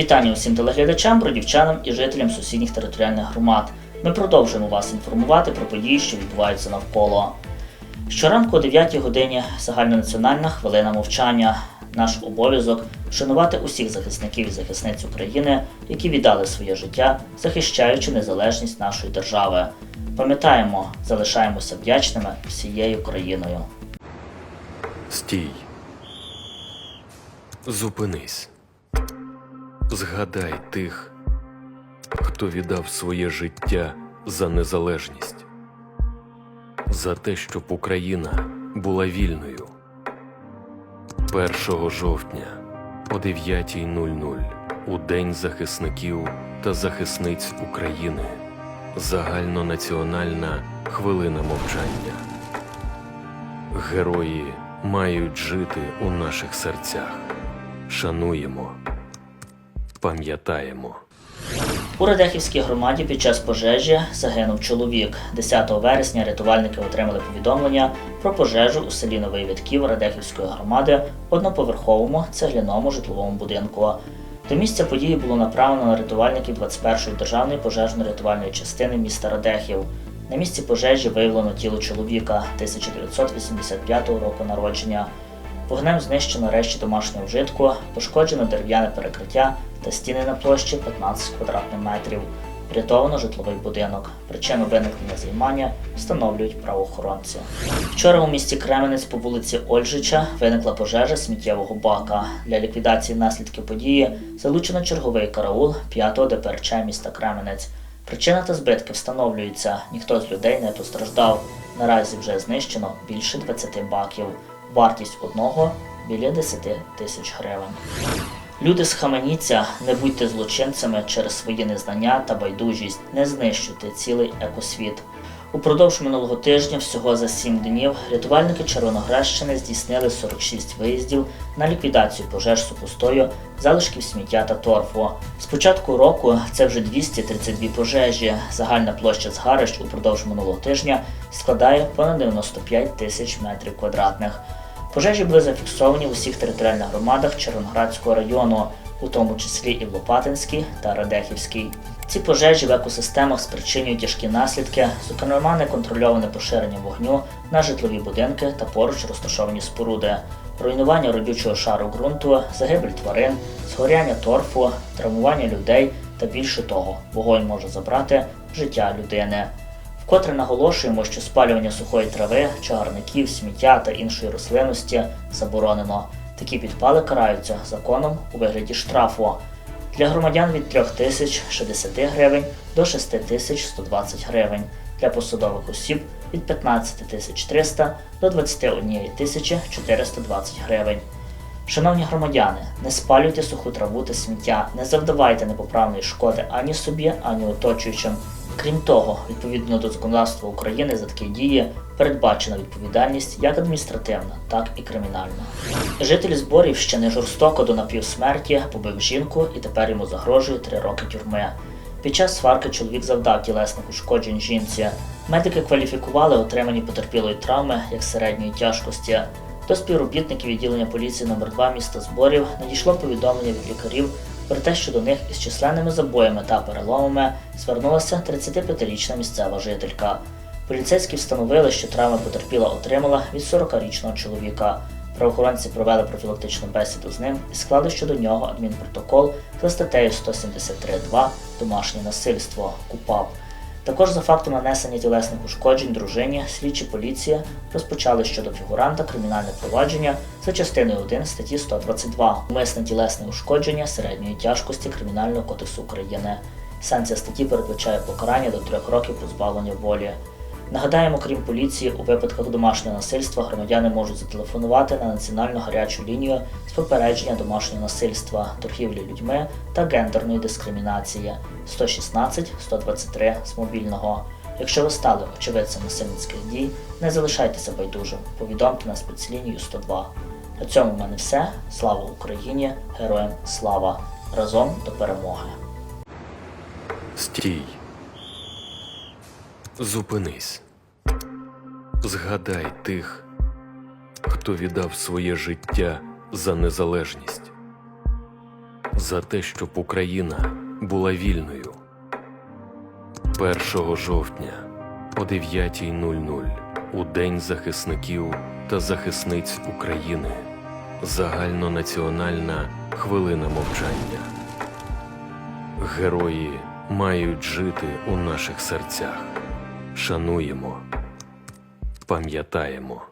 Вітання усім телеглядачам, бродівчанам і жителям сусідніх територіальних громад. Ми продовжуємо вас інформувати про події, що відбуваються навколо. Щоранку о 9 годині загальнонаціональна хвилина мовчання. Наш обов'язок вшанувати усіх захисників і захисниць України, які віддали своє життя, захищаючи незалежність нашої держави. Пам'ятаємо, залишаємося вдячними всією країною. Стій. Зупинись. Згадай тих, хто віддав своє життя за незалежність, за те, щоб Україна була вільною. 1 жовтня о 9.00 у День захисників та захисниць України. Загальнонаціональна хвилина мовчання. Герої мають жити у наших серцях. Шануємо, пам'ятаємо. У Радехівській громаді під час пожежі загинув чоловік. 10 вересня рятувальники отримали повідомлення про пожежу у селі Новий Вітків Радехівської громади в одноповерховому цегляному житловому будинку. До місця події було направлено на рятувальників 21-ї державної пожежно-рятувальної частини міста Радехів. На місці пожежі виявлено тіло чоловіка 1985 року народження. Вогнем знищено речі домашнього вжитку, пошкоджено дерев'яне перекриття та стіни на площі 15 квадратних метрів. Врятовано житловий будинок. Причину виникнення займання встановлюють правоохоронці. Вчора у місті Кременець по вулиці Ольжича виникла пожежа сміттєвого бака. Для ліквідації наслідків події залучено черговий караул 5-го ДПРЧ міста Кременець. Причина та збитки встановлюються. Ніхто з людей не постраждав. Наразі вже знищено більше 20 баків. Вартість одного біля 10 тисяч гривень. Люди схаменіться, не будьте злочинцями через свої незнання та байдужість, не знищуйте цілий екосвіт. Упродовж минулого тижня, всього за 7 днів, рятувальники Червоноградщини здійснили 46 виїздів на ліквідацію пожеж сухостою, залишків сміття та торфу. З початку року це вже 232 пожежі. Загальна площа згарищ упродовж минулого тижня складає понад 95 тисяч метрів квадратних. Пожежі були зафіксовані в усіх територіальних громадах Червоноградського району, у тому числі і в Лопатинській та Радехівській. Ці пожежі в екосистемах спричинюють тяжкі наслідки, зокрема неконтрольоване поширення вогню на житлові будинки та поруч розташовані споруди, руйнування родючого шару ґрунту, загибель тварин, згоряння торфу, травмування людей та більше того, вогонь може забрати життя людини. Вкотре наголошуємо, що спалювання сухої трави, чагарників, сміття та іншої рослинності заборонено. Такі підпали караються законом у вигляді штрафу. Для громадян від 3 тисяч 60 гривень до 6 тисяч 120 гривень. Для посадових осіб від 15 тисяч 300 до 21 тисячі 420 гривень. Шановні громадяни, не спалюйте суху траву та сміття, не завдавайте непоправної шкоди ані собі, ані оточуючим. Крім того, відповідно до законодавства України за такі дії передбачена відповідальність як адміністративна, так і кримінальна. Житель зборів ще не жорстоко до напівсмерті побив жінку і тепер йому загрожує три роки тюрми. Під час сварки чоловік завдав тілесних ушкоджень жінці. Медики кваліфікували отримані потерпілої травми як середньої тяжкості. До співробітників відділення поліції номер 2 міста зборів надійшло повідомлення від лікарів про те, що до них із численними забоями та переломами звернулася 35-річна місцева жителька. Поліцейські встановили, що травми потерпіла отримала від 40-річного чоловіка. Правоохоронці провели профілактичну бесіду з ним і склали щодо нього адмінпротокол за статтею 173.2 Домашнє насильство КУПАП. Також за фактом нанесення тілесних ушкоджень дружині слідчі поліція розпочали щодо фігуранта кримінальне провадження за частиною 1 статті 122 умисне тілесне ушкодження середньої тяжкості Кримінального кодексу України. Санкція статті передбачає покарання до трьох років позбавлення волі. Нагадаємо, крім поліції, у випадках домашнього насильства громадяни можуть зателефонувати на національну гарячу лінію з попередження домашнього насильства, торгівлі людьми та гендерної дискримінації 116 123 з мобільного. Якщо ви стали очевидцем насильницьких дій, не залишайтеся байдужим. Повідомте на спецлінію 102. На цьому в мене все. Слава Україні! Героям слава! Разом до перемоги! Стій. Зупинись. Згадай тих, хто віддав своє життя за незалежність, за те, щоб Україна була вільною. 1 жовтня о 9.00 у День захисників та захисниць України. Загальнонаціональна хвилина мовчання. Герої мають жити у наших серцях. Шануємо, пам'ятаємо.